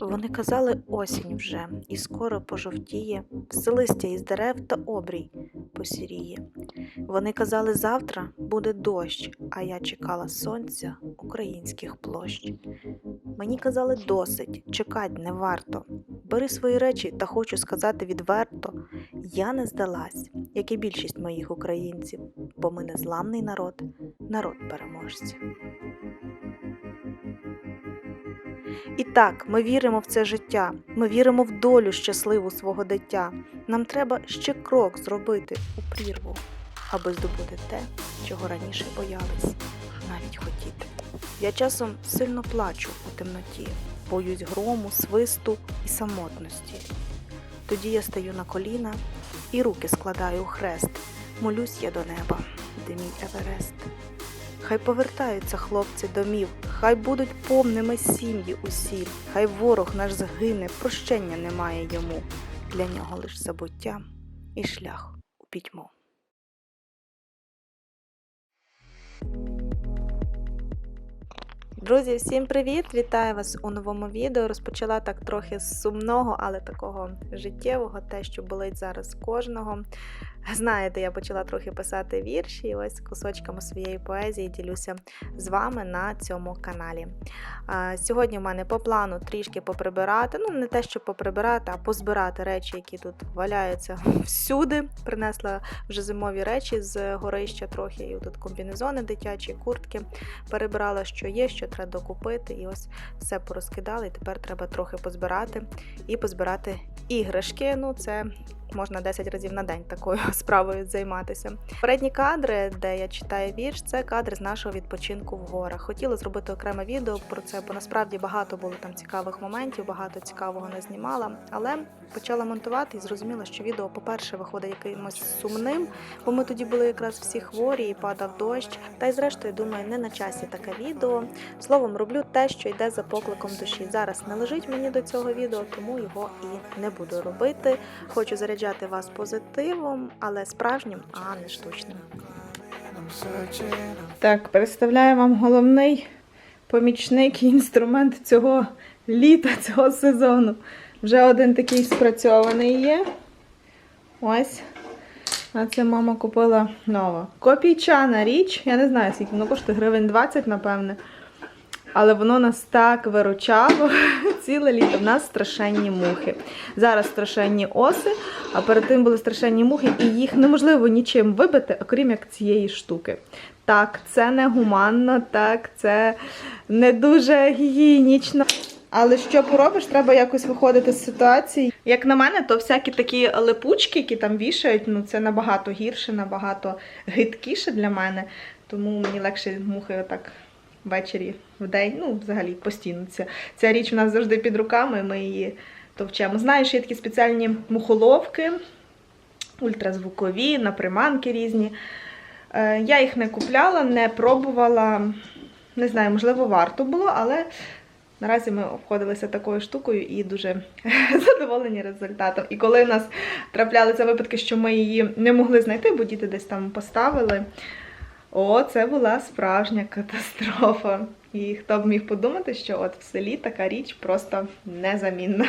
Вони казали осінь вже, і скоро пожовтіє, все листя із дерев та обрій посіріє. Вони казали, завтра буде дощ, а я чекала сонця українських площ. Мені казали досить, чекать не варто. Бери свої речі та хочу сказати відверто, я не здалась, як і більшість моїх українців, бо ми незламний народ, народ переможців. І так, ми віримо в це життя, ми віримо в долю щасливу свого дитя. Нам треба ще крок зробити у прірву, аби здобути те, чого раніше боялись, навіть хотіти. Я часом сильно плачу у темноті, боюсь грому, свисту і самотності. Тоді я стаю на коліна і руки складаю у хрест. Молюсь я до неба, де мій Еверест. Хай повертаються хлопці домів, хай будуть повними сім'ї усі, хай ворог наш згине, прощення немає йому. Для нього лиш забуття і шлях у пітьму. Друзі, всім привіт! Вітаю вас у новому відео. Розпочала так трохи з сумного, але такого життєвого, те, що болить зараз кожного. Знаєте, я почала трохи писати вірші, і ось кусочками своєї поезії ділюся з вами на цьому каналі. Сьогодні в мене по плану трішки поприбирати. Ну, не те, щоб поприбирати, а позбирати речі, які тут валяються всюди. Принесла вже зимові речі з горища трохи, і тут комбінезони дитячі, куртки. Перебирала, що є, що треба докупити. І ось все порозкидали. І тепер треба трохи позбирати і позбирати іграшки. Ну, це можна 10 разів на день такою справою займатися. Передні кадри, де я читаю вірш, це кадри з нашого відпочинку в горах. Хотіла зробити окреме відео про це, бо насправді багато було там цікавих моментів, багато цікавого не знімала. Але почала монтувати і зрозуміла, що відео, по-перше, виходить якимось сумним, бо ми тоді були якраз всі хворі і падав дощ. Та й зрештою думаю, не на часі таке відео. Словом, роблю те, що йде за покликом душі. Зараз не лежить мені до цього відео, тому його і не буду робити. Хочу заряджати вас позитивом, але справжнім, а не штучним. Так, представляю вам головний помічник і інструмент цього літа, цього сезону. Вже один такий спрацьований є. Ось. А це мама купила нова. Копійчана річ. Я не знаю, скільки воно коштує, гривень 20, напевне. Але воно нас так виручало ціле літо. В нас страшенні мухи. Зараз страшенні оси, а перед тим були страшенні мухи, і їх неможливо нічим вибити, окрім як цієї штуки. Так, це не гуманно, так, це не дуже гігієнічно. Але що поробиш, треба якось виходити з ситуації. Як на мене, то всякі такі липучки, які там вішають, ну це набагато гірше, набагато гидкіше для мене. Тому мені легше мухи отак ввечері, в день, ну, взагалі постійно. Ця, ця річ у нас завжди під руками, ми її товчемо. Знаєш, є такі спеціальні мухоловки, ультразвукові, наприманки різні. Е, я їх не купляла, не пробувала. Не знаю, можливо, варто було, але наразі ми обходилися такою штукою і дуже задоволені результатом. І коли в нас траплялися випадки, що ми її не могли знайти, бо діти десь там поставили. О, це була справжня катастрофа. І хто б міг подумати, що от в селі така річ просто незамінна.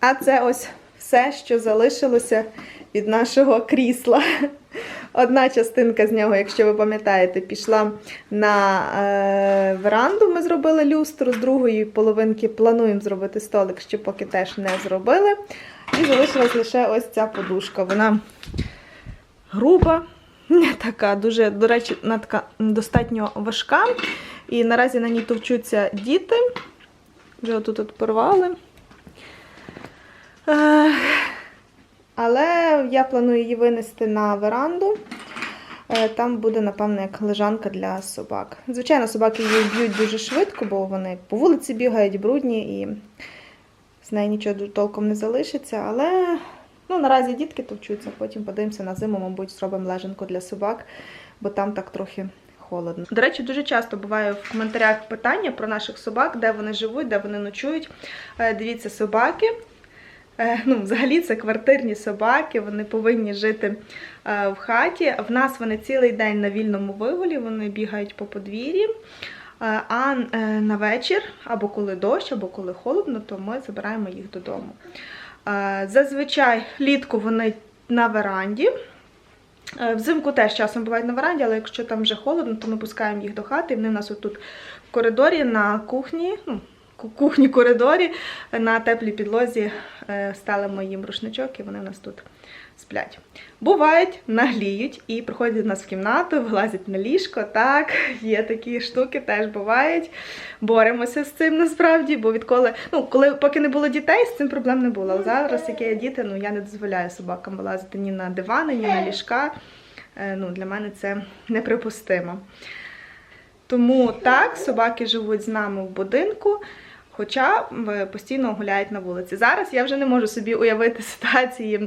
А це ось все, що залишилося від нашого крісла. Одна частинка з нього, якщо ви пам'ятаєте, пішла на е, веранду. Ми зробили люстру, з другої половинки плануємо зробити столик, ще поки теж не зробили. І залишилась лише ось ця подушка. Вона груба, така, дуже, до речі, вона така достатньо важка. І наразі на ній товчуться діти. Вже отут от порвали. Але я планую її винести на веранду. Е, Там буде, напевно, як лежанка для собак. Звичайно, собаки її б'ють дуже швидко, бо вони по вулиці бігають, брудні і з неї нічого толком не залишиться. Але ну, наразі дітки товчуться, потім подивимося на зиму, мабуть, зробимо лежанку для собак, бо там так трохи холодно. До речі, дуже часто буває в коментарях питання про наших собак, де вони живуть, де вони ночують. Е, Дивіться, собаки. Е, Ну, взагалі це квартирні собаки, вони повинні жити е, в хаті. В нас вони цілий день на вільному вигулі, вони бігають по подвір'ї. А на вечір, або коли дощ, або коли холодно, то ми забираємо їх додому. Е, Зазвичай літку вони на веранді. Е, Взимку теж часом бувають на веранді, але якщо там вже холодно, то ми пускаємо їх до хати. Вони в нас отут в коридорі на кухні, ну, кухні коридорі, на теплій підлозі стали моїм рушничок, і вони в нас тут сплять. Бувають, нагліють і приходять до нас в кімнату, вилазять на ліжко. Так, є такі штуки, теж бувають. Боремося з цим насправді, бо відколи, ну, коли поки не було дітей, з цим проблем не було. Але зараз, як є діти, ну я не дозволяю собакам вилазити ні на дивани, ні на ліжка. Е, Ну, для мене це неприпустимо. Тому так, собаки живуть з нами в будинку, хоча постійно гуляють на вулиці. Зараз я вже не можу собі уявити ситуації.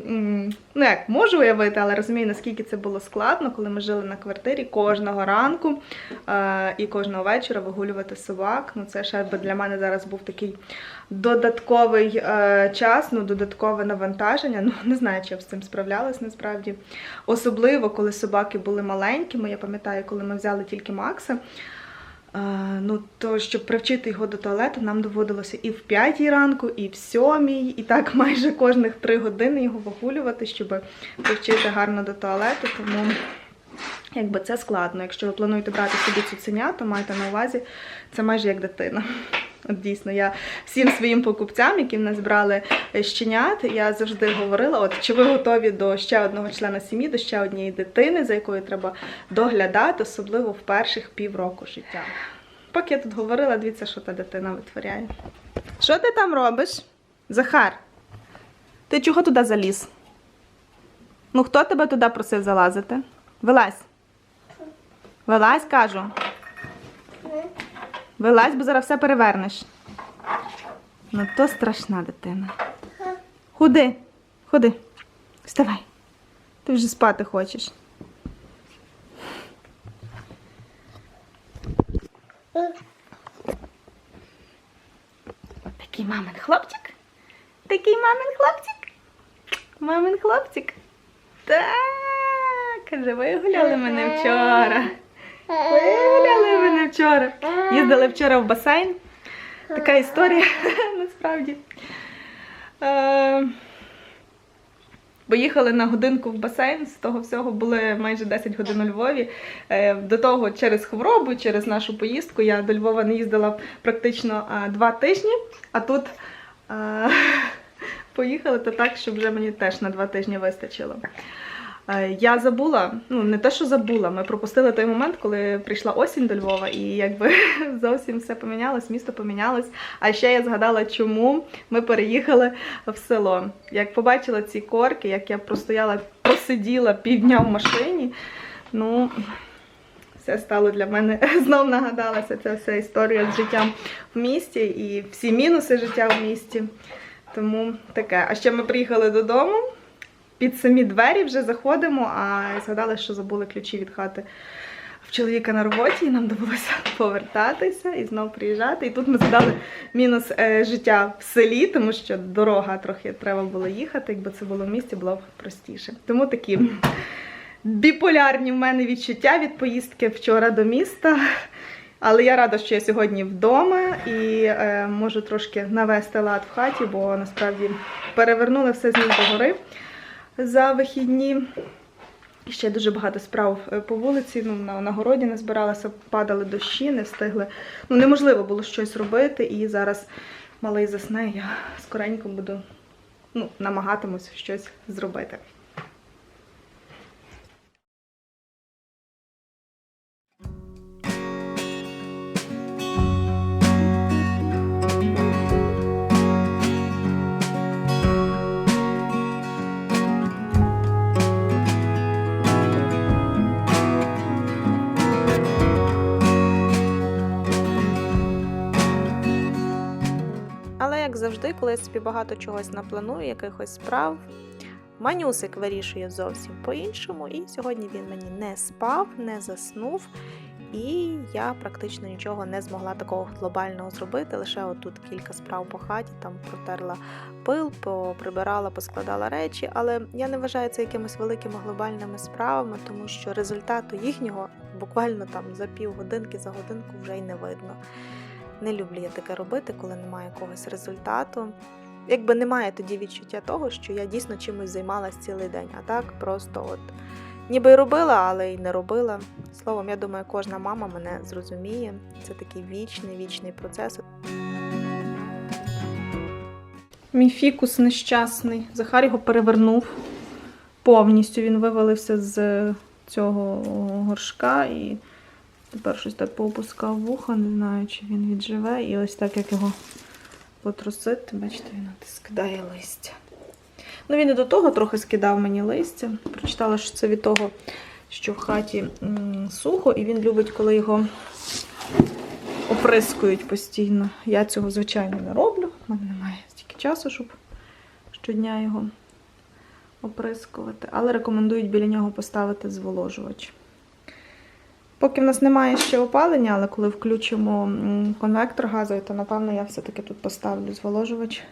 Ну як можу уявити, але розумію, наскільки це було складно, коли ми жили на квартирі кожного ранку е, і кожного вечора вигулювати собак. Ну це ще для мене зараз був такий додатковий е, час, ну додаткове навантаження. Ну не знаю, чи я б з цим справлялась насправді. Особливо, коли собаки були маленькими. Я пам'ятаю, коли ми взяли тільки Макса. Ну, то щоб привчити його до туалету, нам доводилося і в п'ятій ранку, і в сьомій, і так майже кожних три години його вигулювати, щоб привчити гарно до туалету. Тому якби це складно. Якщо ви плануєте брати собі цуценя, то майте на увазі, це майже як дитина. От дійсно, я всім своїм покупцям, які в нас брали е, щенят, я завжди говорила: от чи ви готові до ще одного члена сім'ї, до ще однієї дитини, за якою треба доглядати, особливо в перших півроку життя. Поки я тут говорила, дивіться, що та дитина витворяє. Що ти там робиш? Захар? Ти чого туди заліз? Ну, хто тебе туди просив залазити? Вилазь. Вилазь, кажу. Вилазь, бо зараз все перевернеш. Ну, то страшна дитина. Ходи, ходи. Вставай. Ти вже спати хочеш. Такий мамин хлопчик. Такий мамин хлопчик. Мамин хлопчик. Так, каже, вигуляли мене вчора. Вигуляли мене вчора. Їздили вчора в басейн. Така історія насправді. Е, Поїхали на годинку в басейн, з того всього були майже 10 годин у Львові. Е, До того через хворобу, через нашу поїздку я до Львова не їздила практично два тижні, а тут поїхали то так, що вже мені теж на два тижні вистачило. Е, Я забула, ну не те, що забула, ми пропустили той момент, коли прийшла осінь до Львова, і якби зовсім все помінялось, місто помінялось. А ще я згадала, чому ми переїхали в село. Як побачила ці корки, як я простояла, просиділа півдня в машині, ну все стало для мене знов нагадалася ця вся історія з життям в місті і всі мінуси життя в місті. Тому таке. А ще ми приїхали додому під самі двері вже заходимо, а згадали, що забули ключі від хати в чоловіка на роботі, і нам довелося повертатися і знов приїжджати. І тут ми згадали мінус е, життя в селі, тому що дорога трохи треба було їхати. Якби це було в місті, було б простіше. Тому такі біполярні в мене відчуття від поїздки вчора до міста. Але я рада, що я сьогодні вдома і е, можу трошки навести лад в хаті, бо насправді перевернули все з ніг до гори за вихідні. Ще дуже багато справ е, по вулиці. Ну, на, на городі не збиралася, падали дощі, не встигли. Ну, неможливо було щось робити. І зараз малий засне, я скоренько буду ну, намагатимусь щось зробити. Завжди, коли я собі багато чогось напланую, якихось справ, манюсик вирішує зовсім по-іншому. І сьогодні він мені не спав, не заснув. і я практично нічого не змогла такого глобального зробити. Лише отут кілька справ по хаті, там протерла пил, прибирала, поскладала речі. Але я не вважаю це якимись великими глобальними справами, тому що результату їхнього буквально там за півгодинки, за годинку вже й не видно. Не люблю я таке робити, коли немає якогось результату. Якби немає тоді відчуття того, що я дійсно чимось займалась цілий день, а так просто от ніби й робила, але й не робила. Словом, я думаю, кожна мама мене зрозуміє. Це такий вічний, вічний процес. Мій фікус нещасний. Захар його перевернув повністю. Він вивалився з цього горшка і тепер щось так поопускав вуха, не знаю, чи він відживе. І ось так як його потрусити, бачите, він скидає листя. Ну, він і до того трохи скидав мені листя. Прочитала, що це від того, що в хаті сухо, і він любить, коли його оприскують постійно. Я цього, звичайно, не роблю. У мене немає стільки часу, щоб щодня його оприскувати. Але рекомендують біля нього поставити зволожувач. Поки в нас немає ще опалення, але коли включимо конвектор газовий, то напевно я все-таки тут поставлю зволожувач,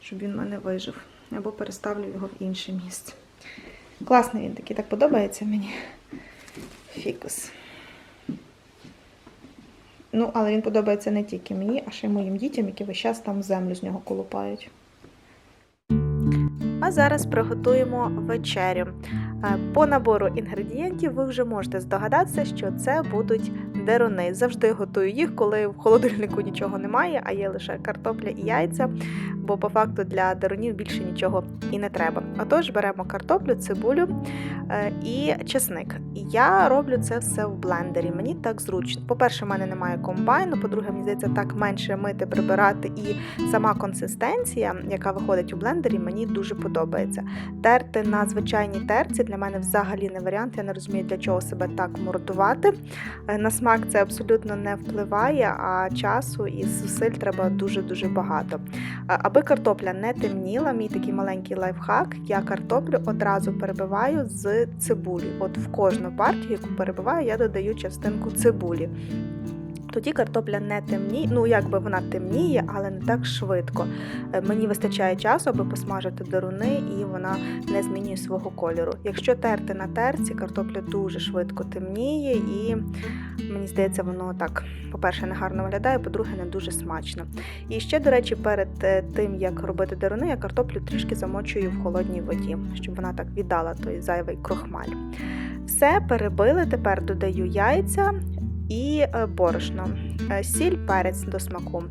щоб він в мене вижив. Або переставлю його в інше місце. Класний він такий, так подобається мені. Фікус. Ну, але він подобається не тільки мені, а ще й моїм дітям, які весь час там землю з нього колупають. А зараз приготуємо вечерю. Е, По набору інгредієнтів ви вже можете здогадатися, що це будуть деруни. Завжди готую їх, коли в холодильнику нічого немає, а є лише картопля і яйця, бо по факту для дерунів більше нічого і не треба. Отож, беремо картоплю, цибулю е, і чесник. Я роблю це все в блендері. Мені так зручно. По-перше, в мене немає комбайну, по-друге, мені здається, так менше мити, прибирати, і сама консистенція, яка виходить у блендері, мені дуже подобається. Терти на звичайній терці для мене взагалі не варіант. Я не розумію, для чого себе так мордувати. Е, На смак це абсолютно не впливає, а часу і зусиль треба дуже-дуже багато. Аби картопля не темніла, мій такий маленький лайфхак, я картоплю одразу перебиваю з цибулі. От в кожну партію, яку перебиваю, я додаю частинку цибулі. Тоді картопля не темніє, ну якби вона темніє, але не так швидко. Е, Мені вистачає часу, аби посмажити деруни, і вона не змінює свого кольору. Якщо терти на терці, картопля дуже швидко темніє, і мені здається, воно так, по-перше, не гарно виглядає, по-друге, не дуже смачно. І ще, до речі, перед е, тим як робити деруни, я картоплю трішки замочую в холодній воді, щоб вона так віддала той зайвий крохмаль. Все перебили, тепер додаю яйця і е, борошно, Е, сіль, перець до смаку.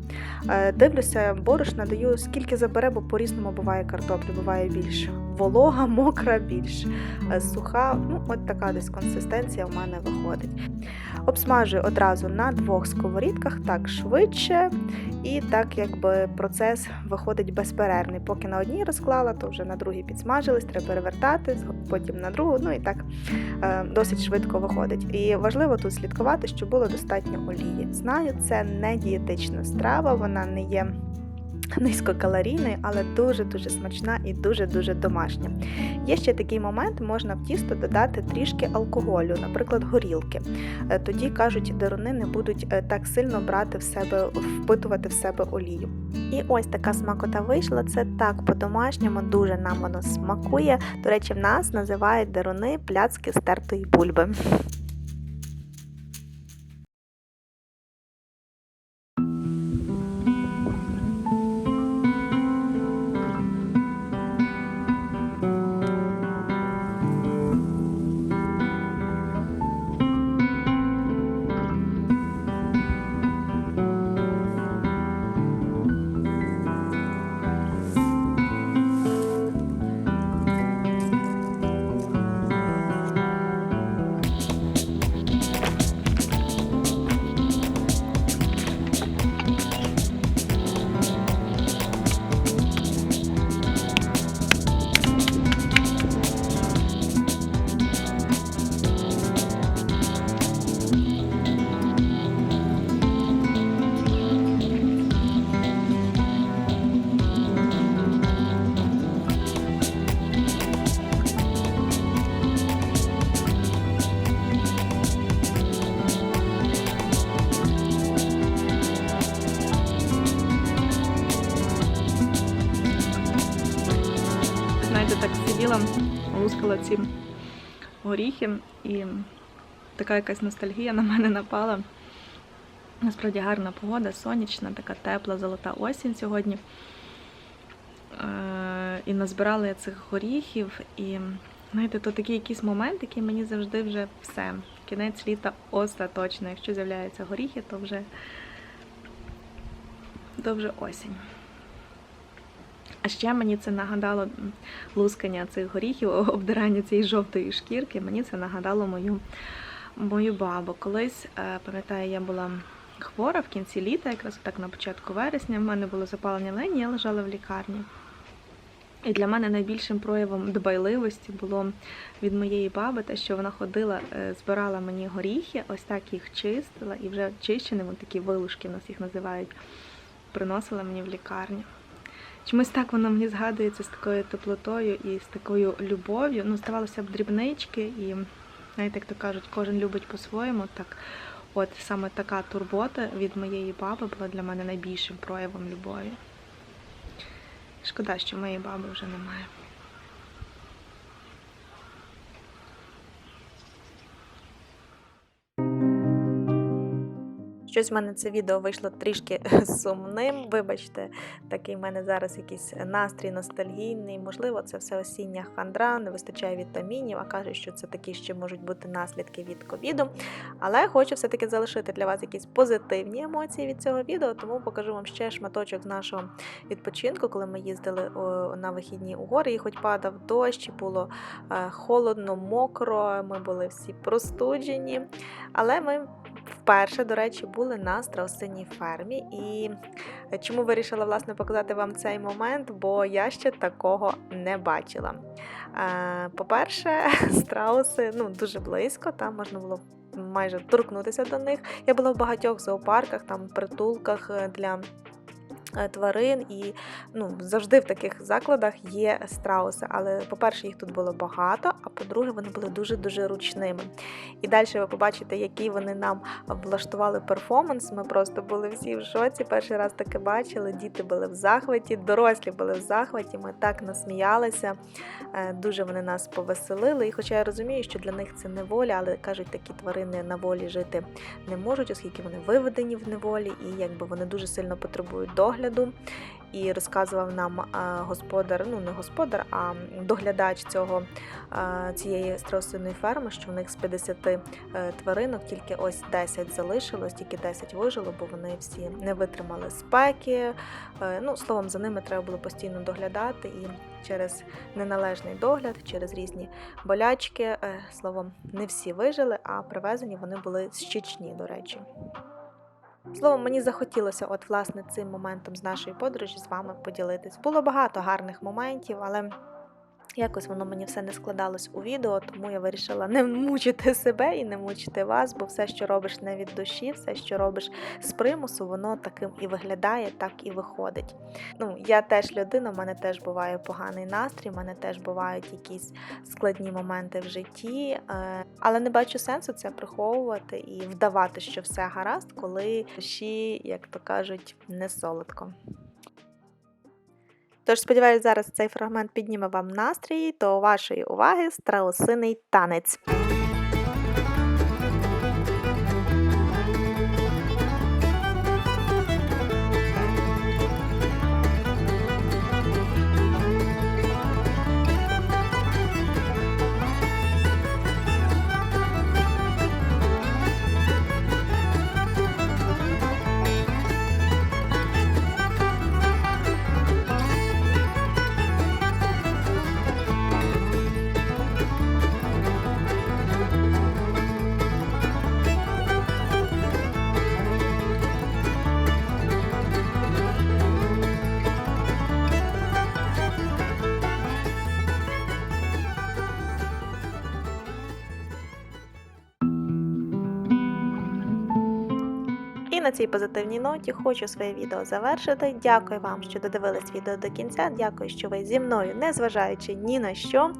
Е, Дивлюся, борошна даю скільки забере, бо по-різному буває картоплю, буває більш волога, мокра, більш е, суха. Ну, от така десь консистенція в мене виходить. Обсмажую одразу на двох сковорідках, так швидше, і так якби процес виходить безперервний. Поки на одній розклала, то вже на другій підсмажились, треба перевертати, потім на другу, ну і так е, досить швидко виходить. І важливо тут слідкувати, щоб було достатньо олії. Знаю, це не дієтична страва, вона не є низькокалорійною, але дуже-дуже смачна і дуже-дуже домашня. Є ще такий момент, можна в тісто додати трішки алкоголю, наприклад, горілки. Е, Тоді кажуть, деруни не будуть е, так сильно брати в себе, впитувати в себе олію. І ось така смакота вийшла. Це так по-домашньому, дуже нам воно смакує. До речі, в нас називають деруни пляцки з тертої бульби. Горіхи, і така якась ностальгія на мене напала. Насправді гарна погода, сонячна, така тепла, золота осінь сьогодні. Е, І назбирала я цих горіхів. І знаєте, то такий якийсь момент, який мені завжди вже все. Кінець літа остаточно. Якщо з'являються горіхи, то вже, то вже осінь. А ще мені це нагадало лускання цих горіхів, обдирання цієї жовтої шкірки. Мені це нагадало мою, мою бабу. Колись, е, пам'ятаю, я була хвора в кінці літа, якраз так на початку вересня. В мене було запалення лені, я лежала в лікарні. І для мене найбільшим проявом дбайливості було від моєї баби, те, що вона ходила, е, збирала мені горіхи, ось так їх чистила, і вже чищеними, такі вилушки в нас їх називають, приносила мені в лікарню. Чомусь так воно мені згадується з такою теплотою і з такою любов'ю. Ну, здавалося б, дрібнички, і знаєте, як то кажуть, кожен любить по-своєму. Так, от саме така турбота від моєї баби була для мене найбільшим проявом любові. Шкода, що моєї баби вже немає. Щось в мене це відео вийшло трішки сумним. Вибачте, такий в мене зараз якийсь настрій ностальгійний. Можливо, це все осіння хандра, не вистачає вітамінів, а кажуть, що це такі ще можуть бути наслідки від ковіду. Але хочу все-таки залишити для вас якісь позитивні емоції від цього відео, тому покажу вам ще шматочок з нашого відпочинку, коли ми їздили на вихідні у гори, і хоч падав дощ, і було е, холодно, мокро, ми були всі простуджені. Але ми вперше, до речі, були на страусиній фермі. І чому вирішила власне показати вам цей момент? Бо я ще такого не бачила. Е, По-перше, страуси ну, дуже близько, там можна було майже торкнутися до них. Я була в багатьох зоопарках, там притулках е, для. Е, Тварин і ну завжди в таких закладах є страуси. Але по-перше, їх тут було багато, а по-друге, вони були дуже дуже ручними. І далі ви побачите, який вони нам влаштували перформанс. Ми просто були всі в шоці. Перший раз таке бачили. Діти були в захваті, дорослі були в захваті. Ми так насміялися. Е, Дуже вони нас повеселили. І хоча я розумію, що для них це неволя, але кажуть, такі тварини на волі жити не можуть, оскільки вони виведені в неволі, і якби вони дуже сильно потребують догляду. І розказував нам е, господар, ну не господар, а доглядач цього е, цієї страусиної ферми, що в них з 50 е, тваринок тільки ось 10 залишилось, тільки 10 вижило, бо вони всі не витримали спеки. Ну, словом, за ними треба було постійно доглядати, і через неналежний догляд, через різні болячки, словом, не всі вижили, а привезені вони були з Чечні, до речі. Словом, мені захотілося, от власне, цим моментом з нашої подорожі з вами поділитись. Було багато гарних моментів, але якось воно мені все не складалось у відео, тому я вирішила не мучити себе і не мучити вас, бо все, що робиш не від душі, все, що робиш з примусу, воно таким і виглядає, так і виходить. Ну, я теж людина, в мене теж буває поганий настрій, в мене теж бувають якісь складні моменти в житті, е, але не бачу сенсу це приховувати і вдавати, що все гаразд, коли душі, як то кажуть, не солодко. Тож, сподіваюся, зараз цей фрагмент підніме вам настрій, до вашої уваги страусиний танець. На цій позитивній ноті хочу своє відео завершити. Дякую вам, що додивились відео до кінця. Дякую, що ви зі мною, незважаючи ні на що.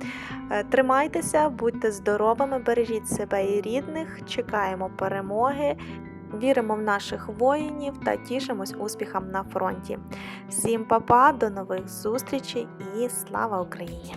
Е, Тримайтеся, будьте здоровими, бережіть себе і рідних. Чекаємо перемоги. Віримо в наших воїнів та тішимось успіхам на фронті. Всім па-па, до нових зустрічей і слава Україні!